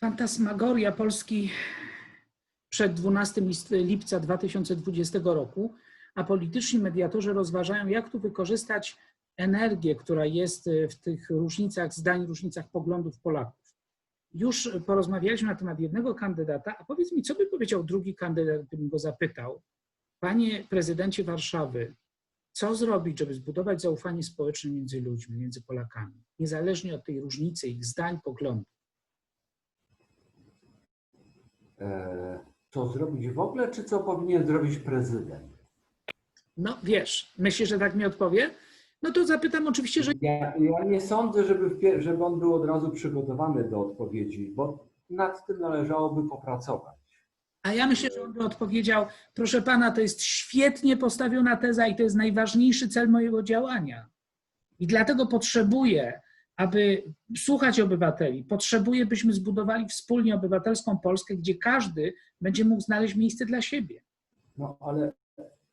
fantasmagoria Polski przed 12 list- lipca 2020 roku, a polityczni mediatorzy rozważają, jak tu wykorzystać energię, która jest y, w tych różnicach zdań, różnicach poglądów Polaków. Już porozmawialiśmy na temat jednego kandydata, a powiedz mi, co by powiedział drugi kandydat, gdybym go zapytał, panie prezydencie Warszawy, co zrobić, żeby zbudować zaufanie społeczne między ludźmi, między Polakami, niezależnie od tej różnicy ich zdań, poglądów? Co zrobić w ogóle, czy co powinien zrobić prezydent? No wiesz, myślisz, że tak mi odpowie? No to zapytam oczywiście, że Ja, ja nie sądzę, żeby, żeby on był od razu przygotowany do odpowiedzi, bo nad tym należałoby popracować. A ja myślę, że on by odpowiedział, proszę pana, to jest świetnie postawiona teza i to jest najważniejszy cel mojego działania. I dlatego potrzebuję, aby słuchać obywateli, potrzebuję, byśmy zbudowali wspólnie obywatelską Polskę, gdzie każdy będzie mógł znaleźć miejsce dla siebie. No ale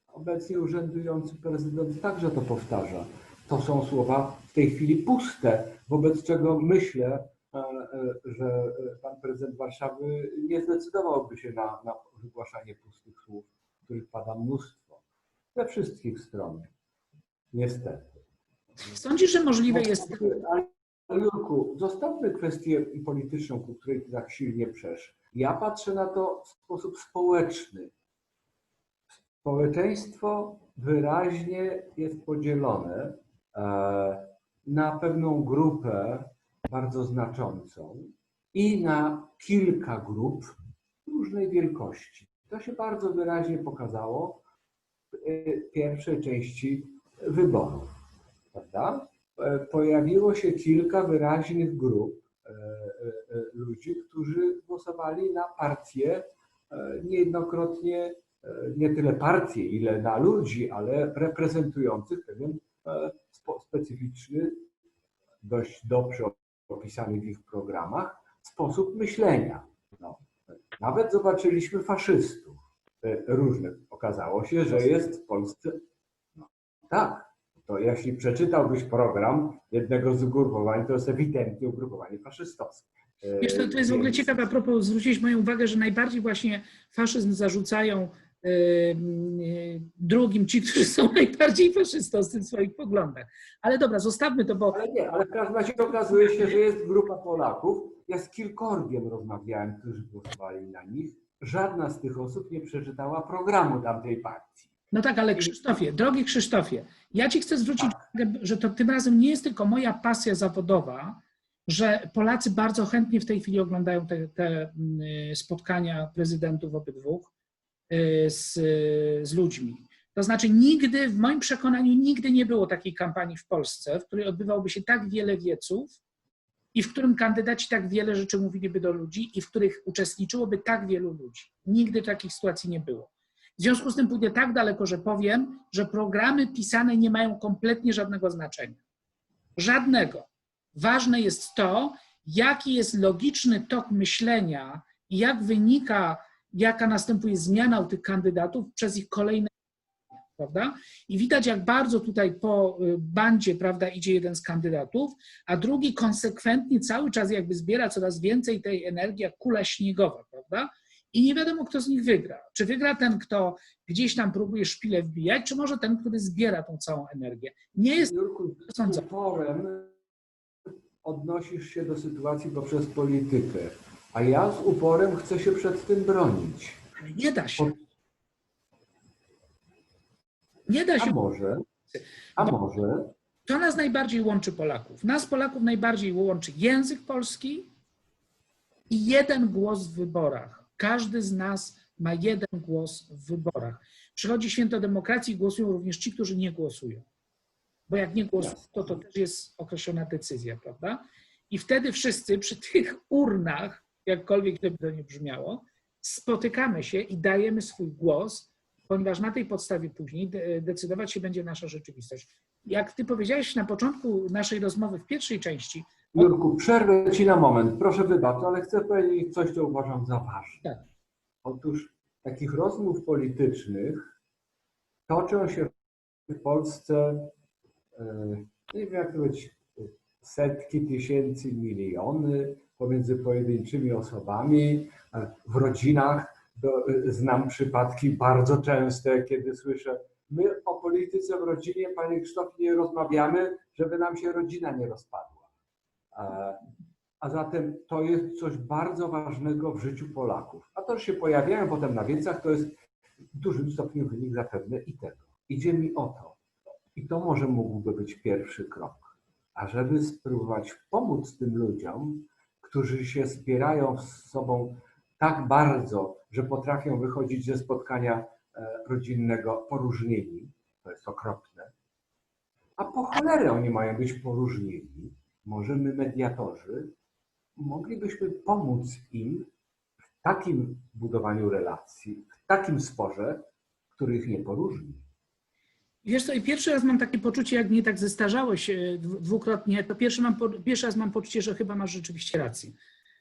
obecnie urzędujący prezydent także to powtarza. To są słowa w tej chwili puste, wobec czego myślę, e, e, że pan prezydent Warszawy nie zdecydowałby się na, na wygłaszanie pustych słów, których pada mnóstwo ze wszystkich stron. Niestety. Sądzisz, że możliwe jest. Jurku, zostawmy kwestię polityczną, ku której ty tak silnie przesz. Ja patrzę na to w sposób społeczny. Społeczeństwo wyraźnie jest podzielone e, na pewną grupę bardzo znaczącą i na kilka grup różnej wielkości. To się bardzo wyraźnie pokazało w e, pierwszej części wyborów. Prawda? E, Pojawiło się kilka wyraźnych grup e, e, ludzi, którzy głosowali na partie niejednokrotnie nie tyle partie, ile na ludzi, ale reprezentujących pewien specyficzny, dość dobrze opisany w ich programach, sposób myślenia. No. Nawet zobaczyliśmy faszystów różnych. Okazało się, że jest w Polsce. No, tak, to jeśli przeczytałbyś program jednego z ugrupowań, to jest ewidentnie ugrupowanie faszystowskie. E, Wiesz, to, to jest w ogóle ciekawe, a propos, zwróciłeś moją uwagę, że najbardziej właśnie faszyzm zarzucają y, y, drugim ci, którzy są najbardziej faszystowscy w swoich poglądach. Ale dobra, zostawmy to, bo Ale nie, ale w każdym razie okazuje się, że jest grupa Polaków. Ja z kilkorgiem rozmawiałem, którzy głosowali na nich. Żadna z tych osób nie przeczytała programu tamtej partii. No tak, ale Krzysztofie, drogi Krzysztofie, ja ci chcę zwrócić uwagę, że to tym razem nie jest tylko moja pasja zawodowa, że Polacy bardzo chętnie w tej chwili oglądają te, te mm, spotkania prezydentów obydwu y, z, z ludźmi. To znaczy nigdy, w moim przekonaniu, nigdy nie było takiej kampanii w Polsce, w której odbywałoby się tak wiele wieców i w którym kandydaci tak wiele rzeczy mówiliby do ludzi i w których uczestniczyłoby tak wielu ludzi. Nigdy takich sytuacji nie było. W związku z tym pójdę tak daleko, że powiem, że programy pisane nie mają kompletnie żadnego znaczenia. Żadnego. Ważne jest to, jaki jest logiczny tok myślenia i jak wynika, jaka następuje zmiana u tych kandydatów przez ich kolejne. Prawda? I widać, jak bardzo tutaj po y, bandzie prawda, idzie jeden z kandydatów, a drugi konsekwentnie cały czas jakby zbiera coraz więcej tej energii, jak kula śniegowa, prawda? I nie wiadomo, kto z nich wygra. Czy wygra ten, kto gdzieś tam próbuje szpilę wbijać, czy może ten, który zbiera tą całą energię. Nie jest Jurku, z Sądzę. uporem odnosisz się do sytuacji poprzez politykę, a ja z uporem chcę się przed tym bronić. ale nie da się. Nie da A się. może, a może To nas najbardziej łączy Polaków. Nas Polaków najbardziej łączy język polski i jeden głos w wyborach. Każdy z nas ma jeden głos w wyborach. Przychodzi święto demokracji głosują również ci, którzy nie głosują. Bo jak nie głosują, to to też jest określona decyzja, prawda? I wtedy wszyscy przy tych urnach, jakkolwiek to nie brzmiało, spotykamy się i dajemy swój głos, ponieważ na tej podstawie później de- decydować się będzie nasza rzeczywistość. Jak ty powiedziałeś na początku naszej rozmowy w pierwszej części, Jurku, przerwę Ci na moment. Proszę wybacz, ale chcę powiedzieć coś, co uważam za ważne. Tak. Otóż takich rozmów politycznych toczą się w Polsce, e, nie wiem jak to powiedzieć, setki tysięcy, miliony pomiędzy pojedynczymi osobami e, w rodzinach. E, znam przypadki bardzo częste, kiedy słyszę, my o polityce w rodzinie, panie Krzysztof, nie rozmawiamy, żeby nam się rodzina nie rozpadła. E, A zatem to jest coś bardzo ważnego w życiu Polaków. A to, że się pojawiają potem na wiecach, to jest w dużym stopniu wynik zapewne i tego. Idzie mi o to. I to może mógłby być pierwszy krok. Ażeby spróbować pomóc tym ludziom, którzy się spierają z sobą tak bardzo, że potrafią wychodzić ze spotkania e, rodzinnego poróżnieni. To jest okropne. A po cholerę oni mają być poróżnieni. Może my, mediatorzy, moglibyśmy pomóc im w takim budowaniu relacji, w takim sporze, który ich nie poróżni. Wiesz co, i pierwszy raz mam takie poczucie, jak mnie tak zestarzałeś e, dwu- dwukrotnie, to pierwszy, mam, pierwszy raz mam poczucie, że chyba masz rzeczywiście rację.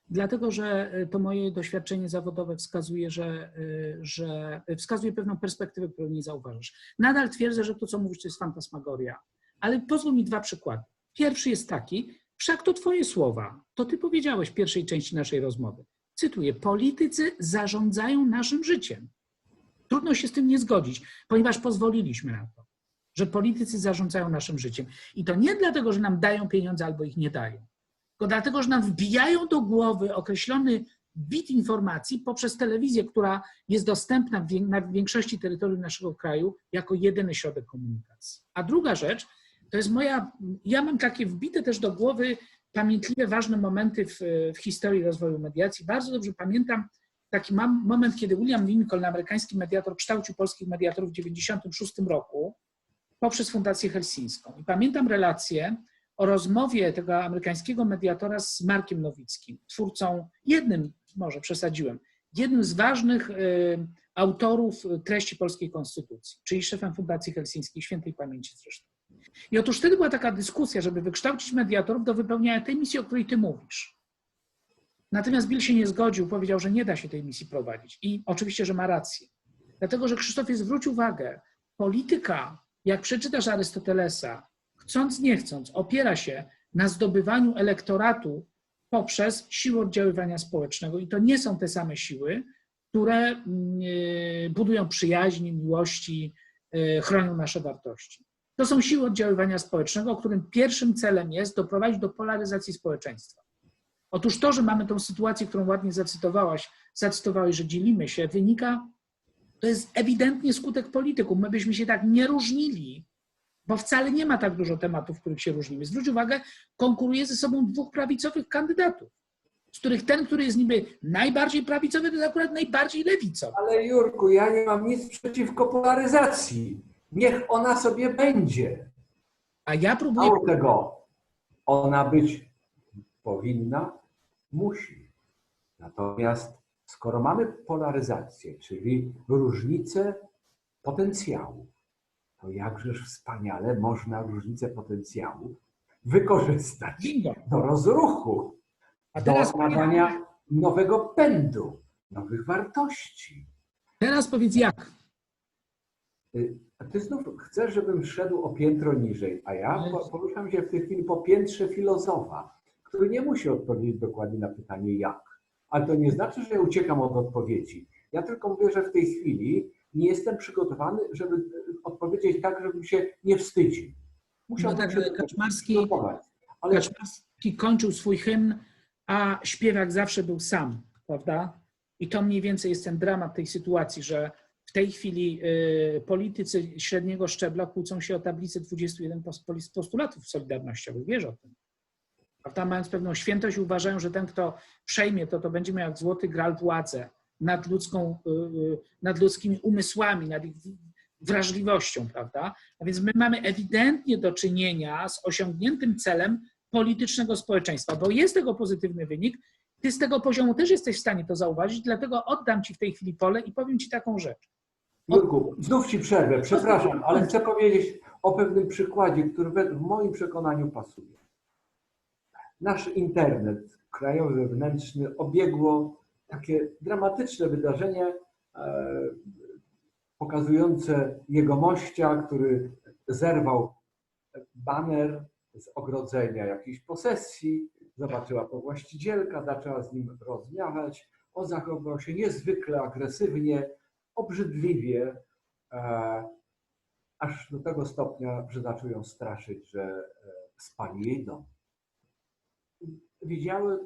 Dlatego, że e, to moje doświadczenie zawodowe wskazuje, że, e, że wskazuje pewną perspektywę, którą nie zauważasz. Nadal twierdzę, że to, co mówisz, to jest fantasmagoria, ale pozwól mi dwa przykłady. Pierwszy jest taki, wszak to twoje słowa, to ty powiedziałeś w pierwszej części naszej rozmowy. Cytuję, politycy zarządzają naszym życiem. Trudno się z tym nie zgodzić, ponieważ pozwoliliśmy na to, że politycy zarządzają naszym życiem. I to nie dlatego, że nam dają pieniądze albo ich nie dają, tylko dlatego, że nam wbijają do głowy określony bit informacji poprzez telewizję, która jest dostępna na większości terytorium naszego kraju jako jedyny środek komunikacji. A druga rzecz, to jest moja, ja mam takie wbite też do głowy pamiętliwe, ważne momenty w, w historii rozwoju mediacji. Bardzo dobrze pamiętam taki mam moment, kiedy William Lincoln, amerykański mediator, kształcił polskich mediatorów w 1996 roku poprzez Fundację Helsińską. I pamiętam relację o rozmowie tego amerykańskiego mediatora z Markiem Nowickim, twórcą, jednym, może przesadziłem, jednym z ważnych y, autorów treści polskiej konstytucji, czyli szefem Fundacji Helsińskiej, świętej pamięci zresztą. I otóż wtedy była taka dyskusja, żeby wykształcić mediatorów do wypełniania tej misji, o której ty mówisz. Natomiast Bill się nie zgodził, powiedział, że nie da się tej misji prowadzić. I oczywiście, że ma rację. Dlatego, że Krzysztofie zwróć uwagę, polityka, jak przeczytasz Arystotelesa, chcąc nie chcąc, opiera się na zdobywaniu elektoratu poprzez siłę oddziaływania społecznego. I to nie są te same siły, które mm, e, budują przyjaźń, miłości, e, chronią nasze wartości. To są siły oddziaływania społecznego, którym pierwszym celem jest doprowadzić do polaryzacji społeczeństwa. Otóż to, że mamy tą sytuację, którą ładnie zacytowałaś, zacytowałeś, że dzielimy się, wynika, to jest ewidentnie skutek polityków. My byśmy się tak nie różnili, bo wcale nie ma tak dużo tematów, w których się różnimy. Zwróć uwagę, konkuruje ze sobą dwóch prawicowych kandydatów, z których ten, który jest niby najbardziej prawicowy, to jest akurat najbardziej lewicowy. Ale Jurku, ja nie mam nic przeciwko polaryzacji. Niech ona sobie będzie. A ja próbuję. Mało tego, ona być powinna, musi. Natomiast skoro mamy polaryzację, czyli różnicę potencjału, to jakżeż wspaniale można różnicę potencjału wykorzystać do rozruchu, A do nadania nowego pędu, nowych wartości. teraz powiedz jak. Y, A ty znów chcesz, żebym szedł o piętro niżej, a ja po- poruszam się w tej chwili po piętrze filozofa, który nie musi odpowiedzieć dokładnie na pytanie jak. Ale to nie znaczy, że ja uciekam od odpowiedzi. Ja tylko mówię, że w tej chwili nie jestem przygotowany, żeby y, odpowiedzieć tak, żebym się nie wstydził. No tak, się Kaczmarski. Ale Kaczmarski kończył swój hymn, a śpiewak zawsze był sam, prawda? I to mniej więcej jest ten dramat tej sytuacji, że w tej chwili y, politycy średniego szczebla kłócą się o tablicę 21 pos- polis- postulatów solidarnościowych. Wiesz o tym. Prawda? Mając pewną świętość, uważają, że ten, kto przejmie to, to będzie miał jak złoty gral władzę nad, ludzką, y, y, nad ludzkimi umysłami, nad ich wrażliwością, prawda? A więc my mamy ewidentnie do czynienia z osiągniętym celem politycznego społeczeństwa, bo jest tego pozytywny wynik. Ty z tego poziomu też jesteś w stanie to zauważyć, dlatego oddam Ci w tej chwili pole i powiem Ci taką rzecz. Jurku, znów ci przerwę, przepraszam, ale chcę powiedzieć o pewnym przykładzie, który w moim przekonaniu pasuje. Nasz internet krajowy, wewnętrzny obiegło takie dramatyczne wydarzenie e, pokazujące jegomościa, który zerwał baner z ogrodzenia jakiejś posesji, zobaczyła to właścicielka, zaczęła z nim rozmawiać. On zachowywał się niezwykle agresywnie, obrzydliwie, e, aż do tego stopnia, że zaczął ją straszyć, że e, spali jej dom. Widziały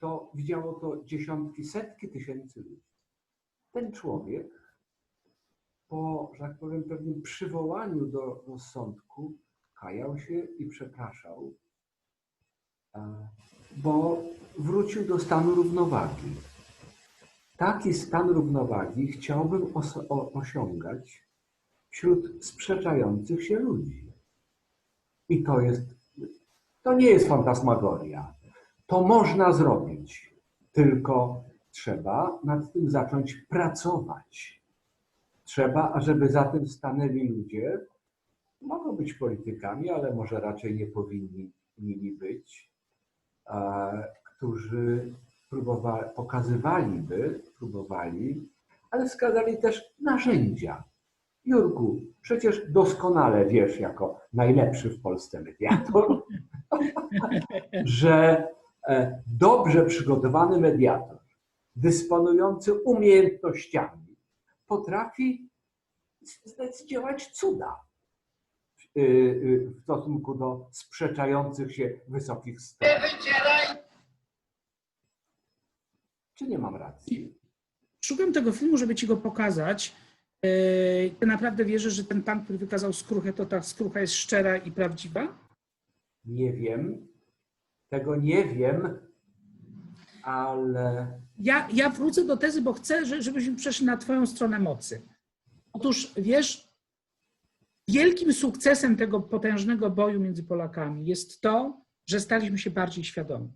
to, widziało to dziesiątki, setki tysięcy ludzi. Ten człowiek po, że tak powiem, pewnym przywołaniu do rozsądku kajał się i przepraszał, e, bo wrócił do stanu równowagi. Taki stan równowagi chciałbym osiągać wśród sprzeczających się ludzi. I to jest, to nie jest fantasmagoria. To można zrobić, tylko trzeba nad tym zacząć pracować. Trzeba, ażeby za tym stanęli ludzie, mogą być politykami, ale może raczej nie powinni nimi być, którzy próbowali, pokazywaliby, próbowali, ale wskazali też narzędzia. Jurku, przecież doskonale wiesz, jako najlepszy w Polsce mediator, że e, dobrze przygotowany mediator, dysponujący umiejętnościami, potrafi zdziałać cuda y, y, w stosunku do sprzeczających się wysokich stron. Czy nie mam racji? Szukam tego filmu, żeby ci go pokazać. Ty naprawdę wierzysz, że ten pan, który wykazał skruchę, to ta skrucha jest szczera i prawdziwa? Nie wiem. Tego nie wiem, ale Ja, ja wrócę do tezy, bo chcę, że- żebyśmy przeszli na Twoją stronę mocy. Otóż wiesz, wielkim sukcesem tego potężnego boju między Polakami jest to, że staliśmy się bardziej świadomi.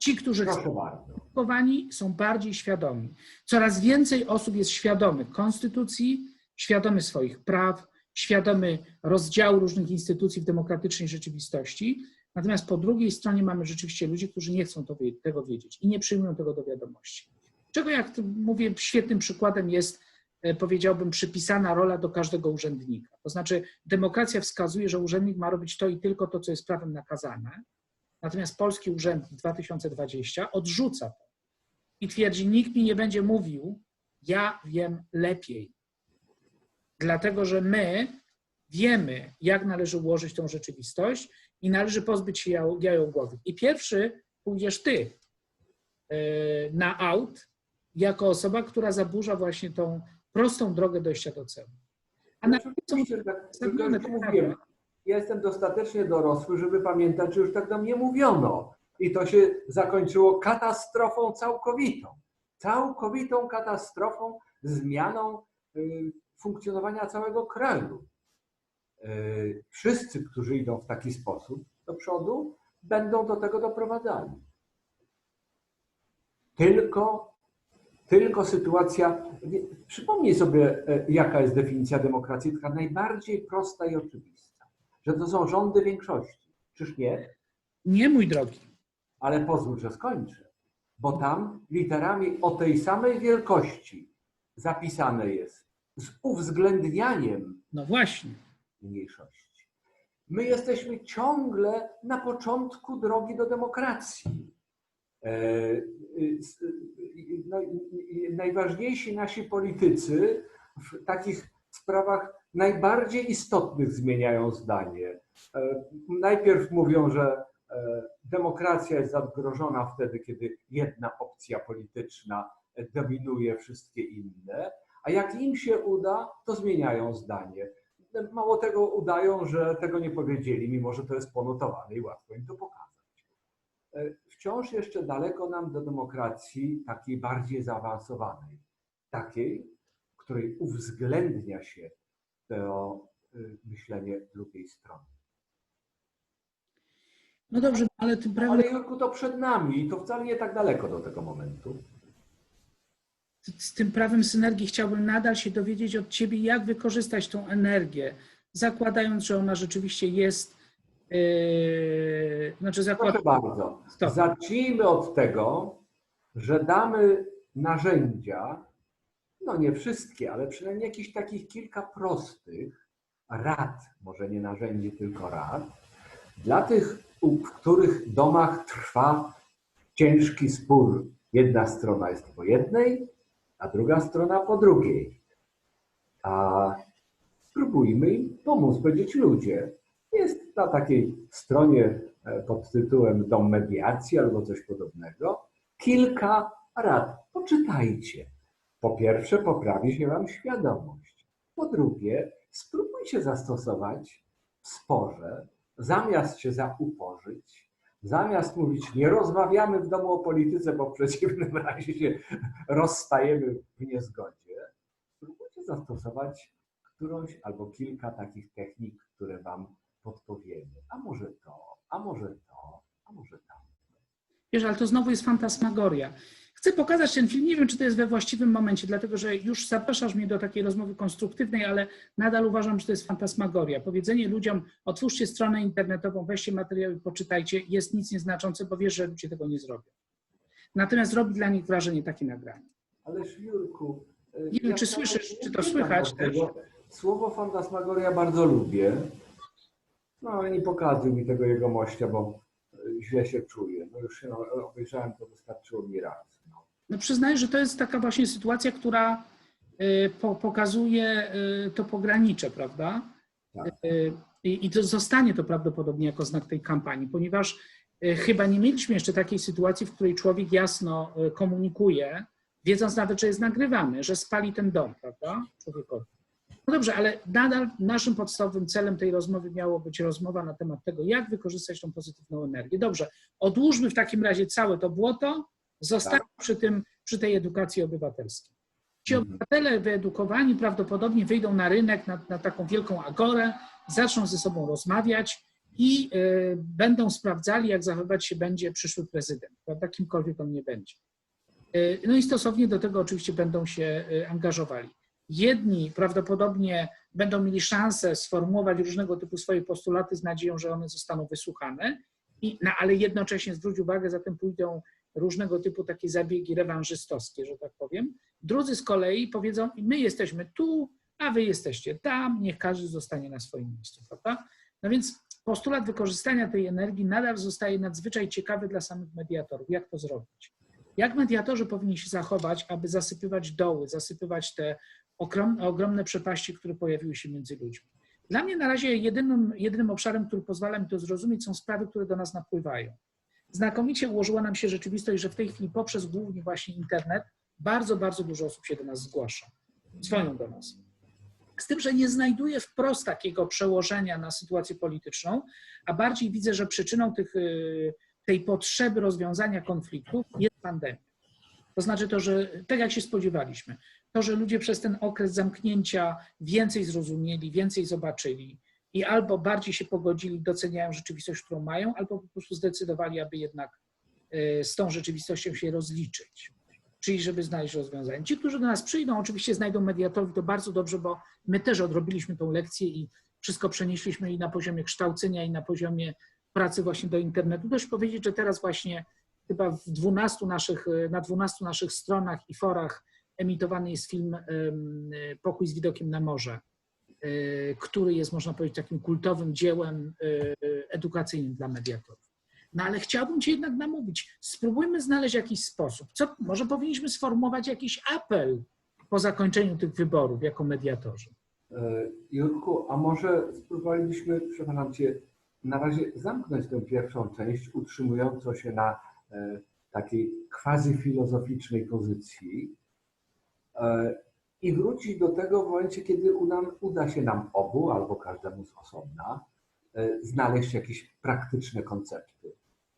Ci, którzy zaatakowani, są bardziej świadomi. Coraz więcej osób jest świadomych konstytucji, świadomy swoich praw, świadomy rozdziału różnych instytucji w demokratycznej rzeczywistości. Natomiast po drugiej stronie mamy rzeczywiście ludzi, którzy nie chcą tego wiedzieć i nie przyjmują tego do wiadomości. Czego, jak mówię, świetnym przykładem jest, e, powiedziałbym, przypisana rola do każdego urzędnika. To znaczy, demokracja wskazuje, że urzędnik ma robić to i tylko to, co jest prawem nakazane. Natomiast polski urzędnik 2020 odrzuca to i twierdzi, nikt mi nie będzie mówił, ja wiem lepiej. Dlatego, że my wiemy, jak należy ułożyć tą rzeczywistość i należy pozbyć się jał- jajogłowy. I pierwszy pójdziesz ty e, na aut, jako osoba, która zaburza właśnie tą prostą drogę dojścia do celu. A na Oczywiście, że tak, tylko Ja jestem dostatecznie dorosły, żeby pamiętać, że już tak do mnie mówiono. I to się zakończyło katastrofą całkowitą. Całkowitą katastrofą, zmianą y, funkcjonowania całego kraju. Y, Wszyscy, którzy idą w taki sposób do przodu, będą do tego doprowadzali. Tylko, tylko sytuacja. Przypomnij sobie, e, jaka jest definicja demokracji, taka najbardziej prosta i oczywista. Że to są rządy większości. Czyż nie? Nie, mój drogi. Ale pozwól, że skończę. Bo tam literami o tej samej wielkości zapisane jest z uwzględnianiem No właśnie. mniejszości. My jesteśmy ciągle na początku drogi do demokracji. E, s- y, no, Najważniejsi nasi politycy w takich sprawach najbardziej istotnych zmieniają zdanie. E, Najpierw mówią, że e, demokracja jest zagrożona wtedy, kiedy jedna opcja polityczna dominuje wszystkie inne, a jak im się uda, to zmieniają zdanie. Mało tego udają, że tego nie powiedzieli, mimo że to jest ponotowane i łatwo im to pokazać. E, Wciąż jeszcze daleko nam do demokracji takiej bardziej zaawansowanej, takiej, w której uwzględnia się to y, myślenie drugiej strony. No dobrze, ale tym prawem, Ale Jurku, to przed nami i to wcale nie tak daleko do tego momentu. z tym prawem synergii chciałbym nadal się dowiedzieć od ciebie, jak wykorzystać tą energię, zakładając, że ona rzeczywiście jest, yy, znaczy zakład, Proszę bardzo. Stop. Zacznijmy od tego, że damy narzędzia, no nie wszystkie, ale przynajmniej jakieś takich kilka prostych rad, może nie narzędzi, tylko rad, Dla tych, u- których domach trwa ciężki spór, jedna strona jest po jednej, a druga strona po drugiej. A spróbujmy im pomóc, powiedzieć ludzie. Jest na takiej stronie e, pod tytułem Dom Mediacji albo coś podobnego kilka rad. Poczytajcie. Po pierwsze, poprawi się Wam świadomość. Po drugie, spróbujcie zastosować w sporze, zamiast się zauporzyć, zamiast mówić, nie rozmawiamy w domu o polityce, bo w przeciwnym razie się rozstajemy w niezgodzie, spróbujcie zastosować którąś albo kilka takich technik, które Wam podpowiemy. A może to, a może to, a może tam. Wiesz, ale to znowu jest fantasmagoria. Chcę pokazać ten film, nie wiem, czy to jest we właściwym momencie, dlatego że już zapraszasz mnie do takiej rozmowy konstruktywnej, ale nadal uważam, że to jest fantasmagoria. Powiedzenie ludziom, otwórzcie stronę internetową, weźcie materiały, poczytajcie, jest nic nieznaczące, bo wiesz, że ludzie tego nie zrobią. Natomiast robi dla nich wrażenie takie nagranie. Ależ Jurku. y, Nie wiem, czy słyszysz, czy to słychać tego. Słowo fantasmagoria bardzo lubię. No ale nie pokazuj mi tego jego mościa, bo y, źle się czuję. No już się obejrzałem, to wystarczyło mi raz. No. Przyznaję, że to jest taka właśnie sytuacja, która y, po, pokazuje y, to pogranicze, prawda? Tak. Y, I, I to zostanie to prawdopodobnie jako znak tej kampanii, ponieważ chyba nie mieliśmy jeszcze takiej sytuacji, w której człowiek jasno komunikuje, wiedząc nawet, że jest nagrywany, że spali ten dom, prawda? Człowiekowi. No dobrze, ale nadal naszym podstawowym celem tej rozmowy miało być rozmowa na temat tego, jak wykorzystać tą pozytywną energię. Dobrze, odłóżmy w takim razie całe to błoto, zostańmy przy, tym, przy tej edukacji obywatelskiej. Ci Mhm. obywatele wyedukowani prawdopodobnie wyjdą na rynek, na, na taką wielką agorę, zaczną ze sobą rozmawiać i y, będą sprawdzali, jak zachowywać się będzie przyszły prezydent, prawda, kimkolwiek on nie będzie. Y, no i stosownie do tego oczywiście będą się y, angażowali. Jedni prawdopodobnie będą mieli szansę sformułować różnego typu swoje postulaty z nadzieją, że one zostaną wysłuchane, i, no, ale jednocześnie zwróć uwagę, zatem pójdą różnego typu takie zabiegi rewanżystowskie, że tak powiem. Drudzy z kolei powiedzą, my jesteśmy tu, a wy jesteście tam, niech każdy zostanie na swoim miejscu, prawda? No więc postulat wykorzystania tej energii nadal zostaje nadzwyczaj ciekawy dla samych mediatorów. Jak to zrobić? Jak mediatorzy powinni się zachować, aby zasypywać doły, zasypywać te ogromne, ogromne przepaści, które pojawiły się między ludźmi? Dla mnie na razie jedynym, jedynym obszarem, który pozwala mi to zrozumieć, są sprawy, które do nas napływają. Znakomicie ułożyła nam się rzeczywistość, że w tej chwili poprzez głównie właśnie internet bardzo, bardzo dużo osób się do nas zgłasza, dzwonią do nas. Z tym, że nie znajduję wprost takiego przełożenia na sytuację polityczną, a bardziej widzę, że przyczyną tych, y, tej potrzeby rozwiązania konfliktów jest pandemia. To znaczy to, że tak jak się spodziewaliśmy, to, że ludzie przez ten okres zamknięcia więcej zrozumieli, więcej zobaczyli i albo bardziej się pogodzili, doceniają rzeczywistość, którą mają, albo po prostu zdecydowali, aby jednak y, z tą rzeczywistością się rozliczyć czyli żeby znaleźć rozwiązanie. Ci, którzy do nas przyjdą, oczywiście znajdą mediatorów, to bardzo dobrze, bo my też odrobiliśmy tą lekcję i wszystko przenieśliśmy i na poziomie kształcenia, i na poziomie pracy właśnie do internetu. Dość powiedzieć, że teraz właśnie chyba w 12 naszych, na 12 naszych stronach i forach emitowany jest film em, Pokój z widokiem na morze, który jest, można powiedzieć, takim kultowym dziełem y, edukacyjnym dla mediatorów. No ale chciałbym Cię jednak namówić, spróbujmy znaleźć jakiś sposób. Co, może powinniśmy sformułować jakiś apel po zakończeniu tych wyborów jako mediatorzy. E, Jurku, a może spróbowalibyśmy, przepraszam Cię, na razie zamknąć tę pierwszą część, utrzymującą się na e, takiej quasi-filozoficznej pozycji e, i wrócić do tego w momencie, kiedy uda, uda się nam obu, albo każdemu z osobna, e, znaleźć jakieś praktyczne koncepty.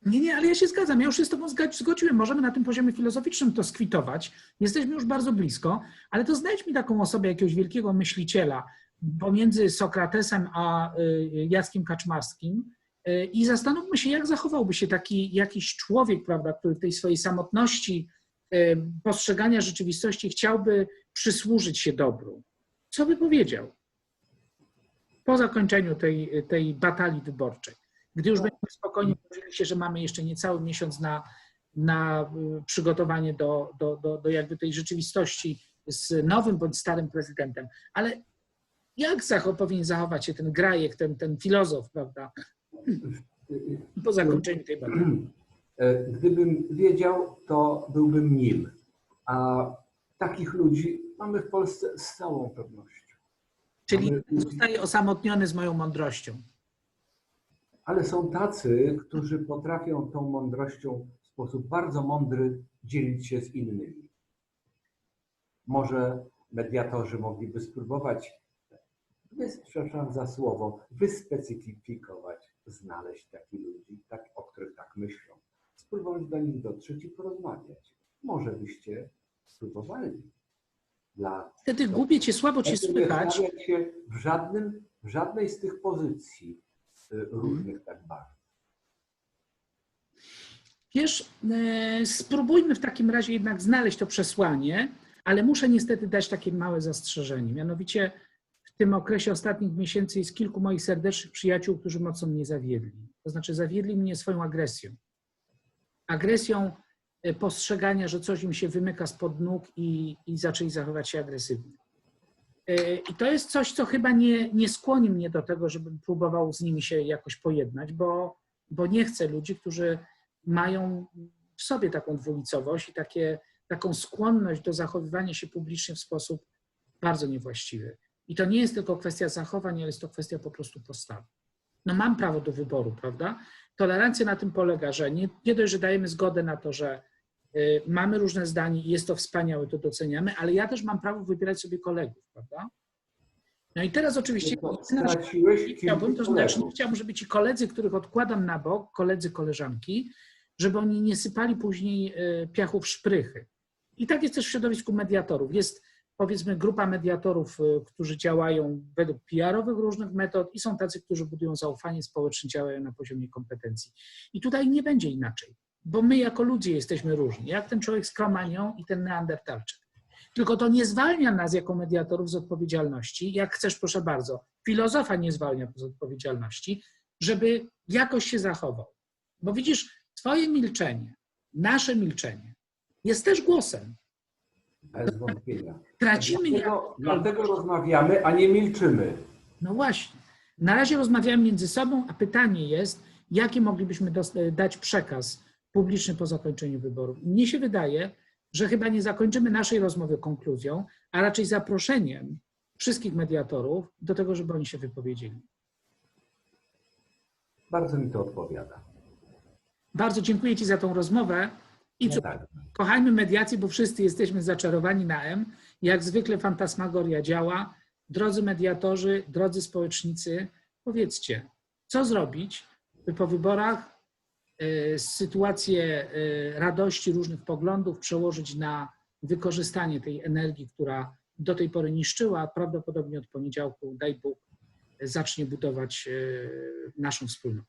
Nie, nie, ale ja się zgadzam. Ja już się z Tobą zgodziłem. Możemy na tym poziomie filozoficznym to skwitować. Jesteśmy już bardzo blisko, ale to znajdź mi taką osobę, jakiegoś wielkiego myśliciela pomiędzy Sokratesem a y, Jackiem Kaczmarskim y, i zastanówmy się, jak zachowałby się taki jakiś człowiek, prawda, który w tej swojej samotności y, postrzegania rzeczywistości chciałby przysłużyć się dobru. Co by powiedział po zakończeniu tej, tej batalii wyborczej? Gdy już będziemy spokojnie powiedzieli się, że mamy jeszcze niecały miesiąc na, na y, przygotowanie do, do, do, do jakby tej rzeczywistości z nowym bądź starym prezydentem. Ale jak zachow, powinien zachować się ten grajek, ten, ten filozof, prawda? po zakończeniu tej badania. E, Gdybym wiedział, to byłbym nim. A takich ludzi mamy w Polsce z całą pewnością. Czyli Mamy- zostaje osamotniony z moją mądrością. Ale są tacy, którzy potrafią tą mądrością w sposób bardzo mądry dzielić się z innymi. Może mediatorzy mogliby spróbować, przepraszam za słowo, wyspecyfikować, znaleźć takich ludzi, tak, o których tak myślą. Spróbować do nich dotrzeć i porozmawiać. Może byście spróbowali. Dla Wtedy gubię cię, słabo cię nie słychać. stawiać się w, żadnym, w żadnej z tych pozycji y, różnych tak bardzo. Wiesz, e, spróbujmy w takim razie jednak znaleźć to przesłanie, ale muszę niestety dać takie małe zastrzeżenie. Mianowicie w tym okresie ostatnich miesięcy jest kilku moich serdecznych przyjaciół, którzy mocno mnie zawiedli. To znaczy zawiedli mnie swoją agresją. Agresją postrzegania, że coś im się wymyka spod nóg i, i zaczęli zachowywać się agresywnie. E, I to jest coś, co chyba nie, nie skłoni mnie do tego, żebym próbował z nimi się jakoś pojednać, bo, bo nie chcę ludzi, którzy mają w sobie taką dwulicowość i takie, taką skłonność do zachowywania się publicznie w sposób bardzo niewłaściwy. I to nie jest tylko kwestia zachowań, ale jest to kwestia po prostu postawy. No mam prawo do wyboru, prawda? Tolerancja na tym polega, że nie, nie dość, że dajemy zgodę na to, że mamy różne zdanie i jest to wspaniałe, to doceniamy, ale ja też mam prawo wybierać sobie kolegów, prawda? No i teraz oczywiście rzecz, straciłeś nie chciałbym, to znaczy nie chciałbym, żeby ci koledzy, których odkładam na bok, koledzy, koleżanki, żeby oni nie sypali później e, piachu w szprychy. I tak jest też w środowisku mediatorów. Jest powiedzmy grupa mediatorów, e, którzy działają według PR-owych różnych metod i są tacy, którzy budują zaufanie społeczne, działają na poziomie kompetencji. I tutaj nie będzie inaczej, bo my jako ludzie jesteśmy różni, jak ten człowiek z Kromanią i ten Neandertalczyk. Tylko to nie zwalnia nas jako mediatorów z odpowiedzialności. Jak chcesz, proszę bardzo, filozofa nie zwalnia z odpowiedzialności, żeby jakoś się zachował. Bo widzisz, Twoje milczenie, nasze milczenie jest też głosem. Bez wątpienia. Tracimy Dlatego, jak... dlatego rozmawiamy, a nie milczymy. No właśnie. Na razie rozmawiamy między sobą, a pytanie jest, jaki moglibyśmy dać przekaz publiczny po zakończeniu wyborów. Mnie się wydaje, że chyba nie zakończymy naszej rozmowy konkluzją, a raczej zaproszeniem wszystkich mediatorów do tego, żeby oni się wypowiedzieli. Bardzo mi to odpowiada. Bardzo dziękuję Ci za tą rozmowę i co, tak. kochajmy mediację, bo wszyscy jesteśmy zaczarowani na M. Jak zwykle fantasmagoria działa. Drodzy mediatorzy, drodzy społecznicy, powiedzcie, co zrobić, by po wyborach sytuację e, radości różnych poglądów przełożyć na wykorzystanie tej energii, która do tej pory niszczyła, prawdopodobnie od poniedziałku, daj Bóg, zacznie budować e, naszą wspólnotę.